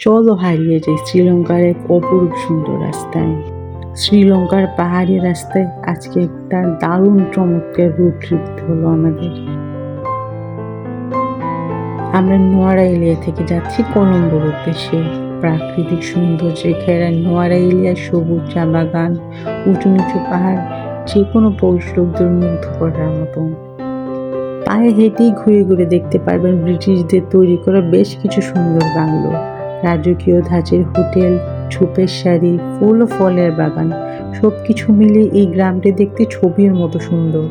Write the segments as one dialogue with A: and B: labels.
A: চলো হারিয়ে যাই শ্রীলঙ্কার এক অপরূপ সুন্দর রাস্তায়। শ্রীলঙ্কার পাহাড়ি রাস্তায় আজকে একটা দারুণ চমৎকার রুট ট্রিপ হলো আমাদের। আমরা নোয়ারা এলিয়া থেকে যাচ্ছি কলম্বোর উদ্দেশ্যে। প্রাকৃতিক সৌন্দর্যে ঘেরা নোয়ারা এলিয়ার সবুজ চা বাগান উঁচু নিচু পাহাড় যে কোনো পর্যটকদের মুগ্ধ করার মতো। পায়ে হেঁটেই ঘুরে ঘুরে দেখতে পারবেন ব্রিটিশদের তৈরি করা বেশ কিছু সুন্দর বাংলো। রাজকীয় ধাঁচের হোটেল ঝোপের শাড়ি, ফুল ও ফলের বাগান সব কিছু মিলিয়ে এই গ্রামটি দেখতে ছবির মতো সুন্দর।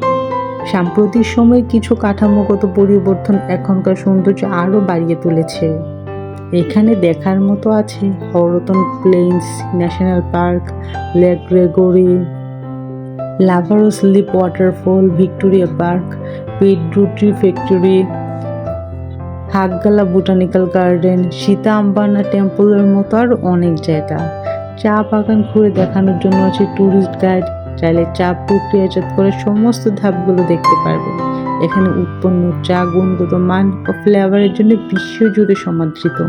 A: সাম্প্রতিক সময়ে কিছু কাঠামোগত পরিবর্তন এখনকার সৌন্দর্য আরও বাড়িয়ে তুলেছে। এখানে দেখার মতো আছে Horton Plains National Park Lake Gregory lover's leap waterfall Victoria Park Pedro tea factory Hakgala botanical garden Sita আম্বানা টেম্পলের মতো আর অনেক জায়গা। চা বাগান ঘুরে দেখানোর জন্য আছে ট্যুরিস্ট গাইড চাইলে চা প্রক্রিয়াজাত করে সমস্ত ধাপগুলো দেখতে পারবেন এখানে উৎপন্ন চা গুণগত মান ও ফ্লেভারের জন্য বিশ্বজুড়ে সমাদৃত।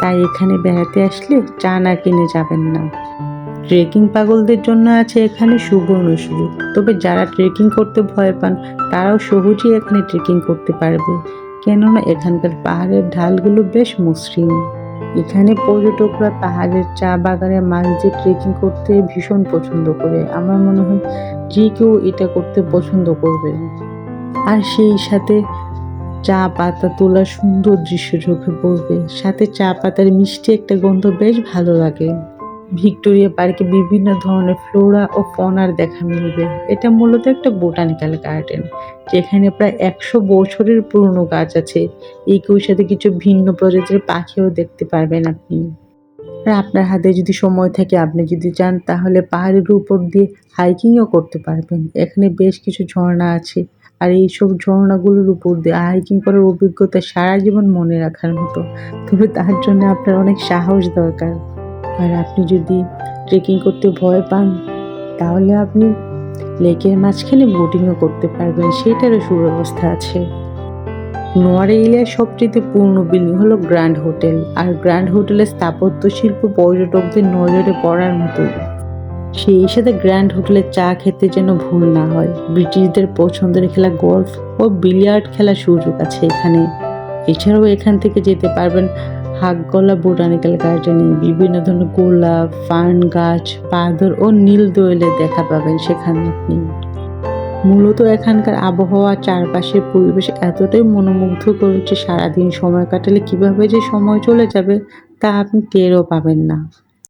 A: তাই এখানে বেড়াতে আসলে চা না কিনে যাবেন না। ট্রেকিং পাগলদের জন্য আছে এখানে সুবর্ণ সুযোগ। তবে যারা ট্রেকিং করতে ভয় পান, তারাও সহজেই এখানে ট্রেকিং করতে পারবে। কেননা এখানকার পাহাড়ের ঢালগুলো বেশ মসৃণ। এখানে পর্যটকরা পাহাড়ের চা বাগানের মাঝ দিয়ে ট্রেকিং করতে ভীষণ পছন্দ করে। আমার মনে হয় যে কেউ এটা করতে পছন্দ করবে। আর সেই সাথে চা পাতা তোলা সুন্দর দৃশ্য চোখে পড়বে। সাথে চা পাতার মিষ্টি একটা গন্ধ বেশ ভালো লাগে। ভিক্টোরিয়া পার্কে বিভিন্ন ধরনের ফ্লোরা ও ফনার দেখা মিলবে। এটা মূলত একটা বোটানিক্যাল গার্ডেন, যেখানে প্রায় একশো বছরের পুরনো গাছ আছে। একই সাথে কিছু ভিন্ন প্রজাতির পাখিও দেখতে পারবেন আপনি। আর আপনার হাতে যদি সময় থাকে, আপনি যদি চান, তাহলে পাহাড়ের উপর দিয়ে হাইকিংও করতে পারবেন। এখানে বেশ কিছু ঝর্ণা আছে, আর এইসব ঝর্ণাগুলোর উপর দিয়ে হাইকিং করার অভিজ্ঞতা সারা জীবন মনে রাখার মতো। তবে তার জন্য আপনার অনেক সাহস দরকার। আর আপনি যদি ট্রেকিং করতে ভয় পান, তাহলে আপনি লেকের মাঝখানে বোটিংও করতে পারবেন, সেটারও সুব্যবস্থা আছে। নোয়ারা এরিয়ার সবচেয়ে পূর্ণ বিল্ডিং হলো গ্র্যান্ড হোটেল আর গ্র্যান্ড হোটেলের স্থাপত্য শিল্প পর্যটকদের নজরে পড়ার মতো। সেই সাথে গ্র্যান্ড হোটেলে চা খেতে যেন ভুল না হয়, ব্রিটিশদের পছন্দের খেলা গল্ফ ও বিলিয়ার্ড খেলার সুযোগ আছে এখানে। এছাড়াও এখান থেকে যেতে পারবেন হাকগলা বোটানিক্যাল গার্ডেনে, বিভিন্ন ধরনের গোলাপ ফার্ন গাছ, পাথর ও নীল দোয়েলে দেখা পাবেন সেখানে আপনি। মূলত এখানকার আবহাওয়া চারপাশের পরিবেশ এতটাই মনোমুগ্ধ করছে সারাদিন সময় কাটালে কীভাবে যে সময় চলে যাবে তা আপনি টেরও পাবেন না।